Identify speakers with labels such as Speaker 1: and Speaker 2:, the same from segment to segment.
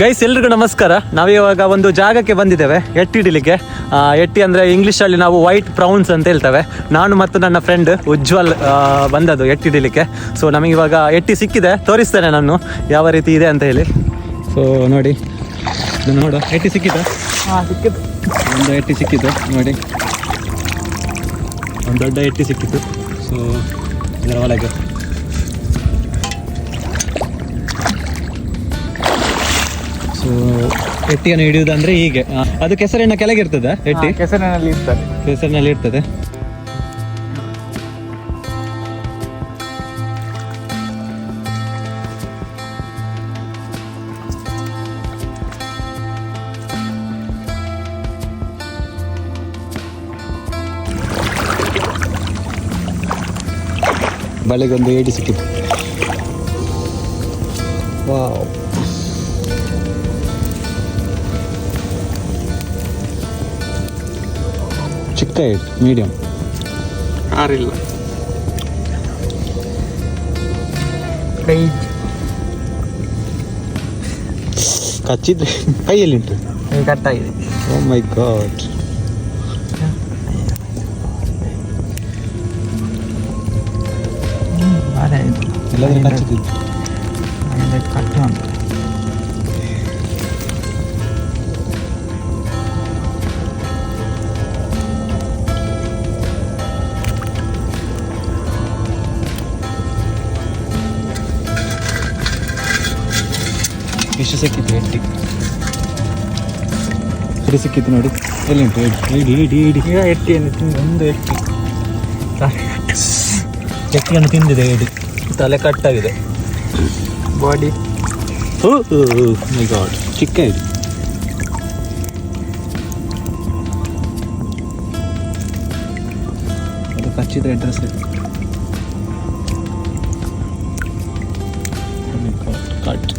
Speaker 1: Guys ಎಲ್ರಿಗೂ ನಮಸ್ಕಾರ. ನಾವಿವಾಗ ಒಂದು ಜಾಗಕ್ಕೆ ಬಂದಿದ್ದೇವೆ ಎಟ್ಟಿ ಆ, ಎಟ್ಟಿ ಅಂದರೆ ಇಂಗ್ಲೀಷಲ್ಲಿ ನಾವು ವೈಟ್ ಪ್ರೌನ್ಸ್ ಅಂತ ಹೇಳ್ತೇವೆ. ನಾನು ಮತ್ತು ನನ್ನ ಫ್ರೆಂಡ್ ಉಜ್ವಲ್ ಬಂದದ್ದು ಎಟ್ಟಿ ಹಿಡಿಲಿಕ್ಕೆ ಸೊ ನಮಗಿವಾಗ ಎಟ್ಟಿ ಸಿಕ್ಕಿದೆ. ತೋರಿಸ್ತೇನೆ ನಾನು. ಯಾವ ರೀತಿ ಇದೆ ಅಂತ ಹೇಳಿ. ಸೊ ನೋಡಿ. ನೋಡು. ಎಟ್ಟಿ ಸಿಕ್ಕಿದೆ? ಸಿಕ್ಕಿತು ಒಂದು ಎಟ್ಟಿ ಸಿಕ್ಕಿದ್ದು ನೋಡಿ. ಒಂದು ದೊಡ್ಡ ಎಟ್ಟಿ ಸಿಕ್ಕಿತ್ತು ಸೊ ಇದರ ಒಳಗೆ. ಎಟ್ಟಿಯನ್ನು ಹಿಡಿಯುವುದಂದ್ರೆ ಹೀಗೆ. ಅದು ಕೆಸರಿನ ಕೆಳಗೆ ಇರ್ತದೆ ಎಟ್ಟಿ
Speaker 2: ಕೆಸರಿನಲ್ಲಿ ಇರ್ತದೆ.
Speaker 1: ಕೆಸರಿನಲ್ಲಿ ಇರ್ತದೆ. ಬಳೆಗೊಂದು ಏಡಿ ಸಿಕ್ಕಿತು ವಾವ್. ಚಿಕ್ಕ ಏಟ್ ಮೀಡಿಯಂ
Speaker 2: ಆರಿಲ್ಲ ಪ್ರೈಜ್
Speaker 1: ಕಚ್ಚಿದ್ರೆ ಕೈಯಲ್ಲಿ ಉಂಟು
Speaker 2: ಕಟ್ಟಾಗಿದೆ
Speaker 1: ಓ ಮೈ ಗಾಡ್
Speaker 2: ಕಟ್ಟು
Speaker 1: ಸಿಕ್ಕಿತ್ತು ಎಟ್ಟಿ ಎಡಿ ಸಿಕ್ಕಿತ್ತು ನೋಡಿ. ಎಲ್ಲಿ ಉಂಟು ಇಡಿ ಇಡಿ ಇಡಿ
Speaker 2: ಈಗ ಎಟ್ಟಿಯನ್ನು ತಿಂದು ಒಂದು ಎಟ್ಟಿ.
Speaker 1: ಎಟ್ಟಿಯನ್ನು ತಿಂದಿದೆ ಎಡಿ ತಲೆ ಕಟ್ಟಾಗಿದೆ.
Speaker 2: ಬಾಡಿ
Speaker 1: ಓ ಮೈ ಗಾಡ್ ಚಿಕ್ಕ ಇದೆ ಅದು ಕಚ್ಚಿದ್ರೆ ಅಡ್ರೆಸ್ ಕಟ್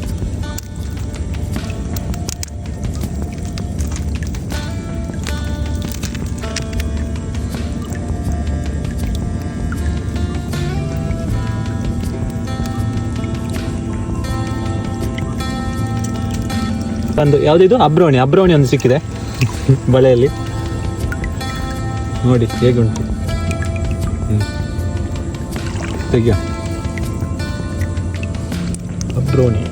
Speaker 1: ಒಂದು ಯಾವುದಿದು ಅಬ್ರೋಣಿ. ಅಬ್ರೋಣಿ ಒಂದು ಸಿಕ್ಕಿದೆ ಬಳೆಯಲ್ಲಿ. ನೋಡಿ ಹೇಗೆ ಉಂಟು. ತೆಗಿಯ. ಅಬ್ರೋಣಿ.